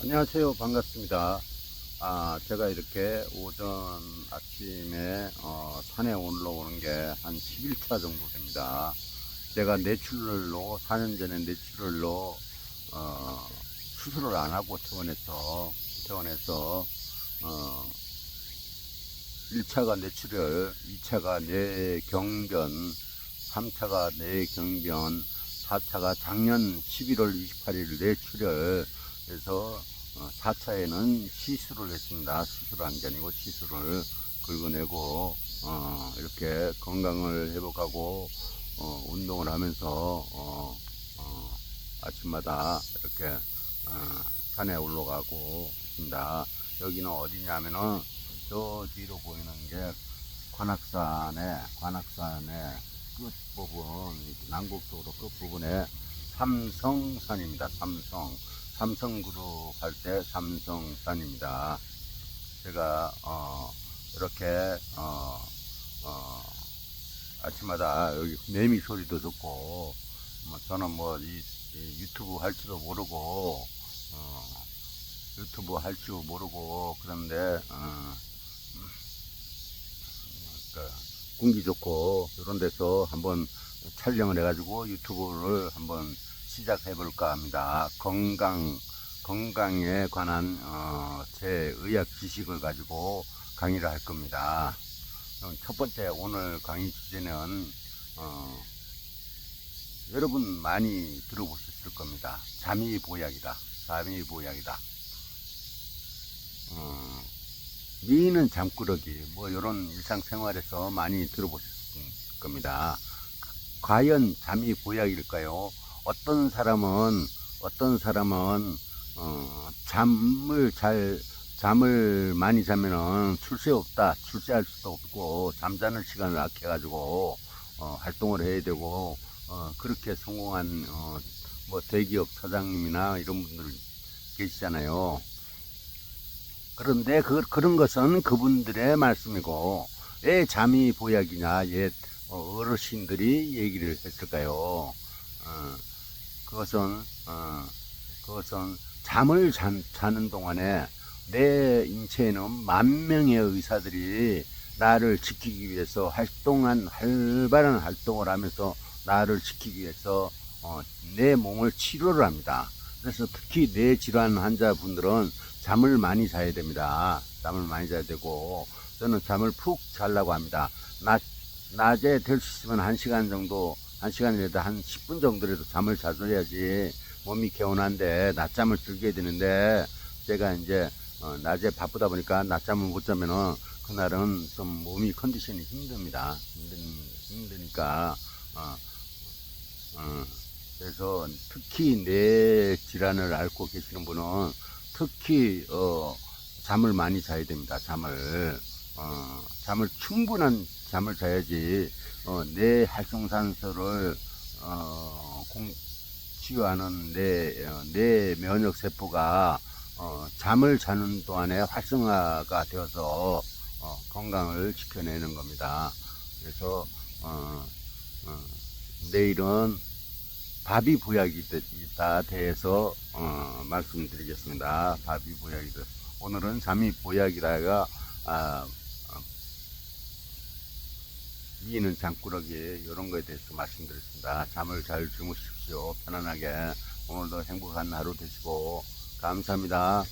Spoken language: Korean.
안녕하세요. 반갑습니다. 아, 제가 이렇게 오전 아침에 어, 산에 올라오는 게 한 11차 정도 됩니다. 제가 내추럴로 4년 전에 내추럴로 어, 수술을 안 하고 퇴원해서 퇴원해서 어, 1차가 내추럴, 2차가 뇌경변, 3차가 뇌경변, 4차가 작년 11월 28일 뇌출혈 그래서 4차에는 시술을 했습니다. 게 아니고 시술을 긁어내고 어, 이렇게 건강을 회복하고 어, 운동을 하면서 어, 어, 아침마다 이렇게 어, 산에 올라가고 있습니다. 여기는 어디냐면은 저 뒤로 보이는 게 관악산에 관악산의 끝 부분 남북쪽으로 끝 부분에 삼성산입니다. 삼성 삼성그룹 할 때 삼성산입니다. 제가 어, 이렇게 어, 어, 아침마다 여기 매미 소리도 듣고 뭐 저는 뭐 이, 이 유튜브 할 줄도 모르고 어, 유튜브 할 줄 모르고 그런데 어, 그 공기 좋고 이런 데서 한번 촬영을 해가지고 유튜브를 한번 시작해 볼까 합니다. 건강 건강에 관한 어, 제 의학 지식을 가지고 강의를 할 겁니다. 어, 첫 번째 오늘 강의 주제는 어, 여러분 많이 들어보셨을 겁니다. 잠이 보약이다. 잠이 보약이다. 어, 미는 잠꾸러기 뭐 이런 일상생활에서 많이 들어보셨을 겁니다. 과연 잠이 보약일까요? 어떤 사람은 어떤 사람은 어, 잠을 잘 잠을 많이 자면은 출세 없다 출세할 수도 없고 잠자는 시간을 아껴 가지고 어, 활동을 해야 되고 어, 그렇게 성공한 어, 뭐 대기업 사장님이나 이런 분들 계시잖아요. 그런데 그, 그런 것은 그분들의 말씀이고 왜 잠이 보약이냐 옛 어, 어르신들이 얘기를 했을까요? 어, 그것은 어, 그것은 잠을 잔, 자는 동안에 내 인체에는 만 명의 의사들이 나를 지키기 위해서 활동한 활발한 활동을 하면서 나를 지키기 위해서 어, 내 몸을 치료를 합니다. 그래서 특히 뇌 질환 환자분들은 잠을 많이 자야 됩니다. 잠을 많이 자야 되고 저는 잠을 푹 자려고 합니다. 낮, 낮에 될 수 있으면 한 시간 정도 한 시간이라도 한 10분 정도라도 잠을 자줘야지 몸이 개운한데 낮잠을 즐겨야 되는데 제가 이제 어, 낮에 바쁘다 보니까 낮잠을 못 자면은 그날은 좀 몸이 컨디션이 힘듭니다. 힘든, 힘드니까 어, 어, 그래서 특히 뇌 질환을 앓고 계시는 분은 특히 어, 잠을 많이 자야 됩니다. 잠을 어, 잠을 충분한 잠을 자야지 어, 뇌 활성산소를 어, 공, 치유하는 내, 어, 내 면역 세포가 어, 잠을 자는 동안에 활성화가 되어서 어, 건강을 지켜내는 겁니다. 그래서 어, 어, 내일은 밥이 보약이다 대해서 어, 말씀드리겠습니다. 밥이 보약이다. 오늘은 잠이 보약이다가 아, 어, 미는 장꾸러기 이런 거에 대해서 말씀드렸습니다. 잠을 잘 주무십시오. 편안하게 오늘도 행복한 하루 되시고 감사합니다.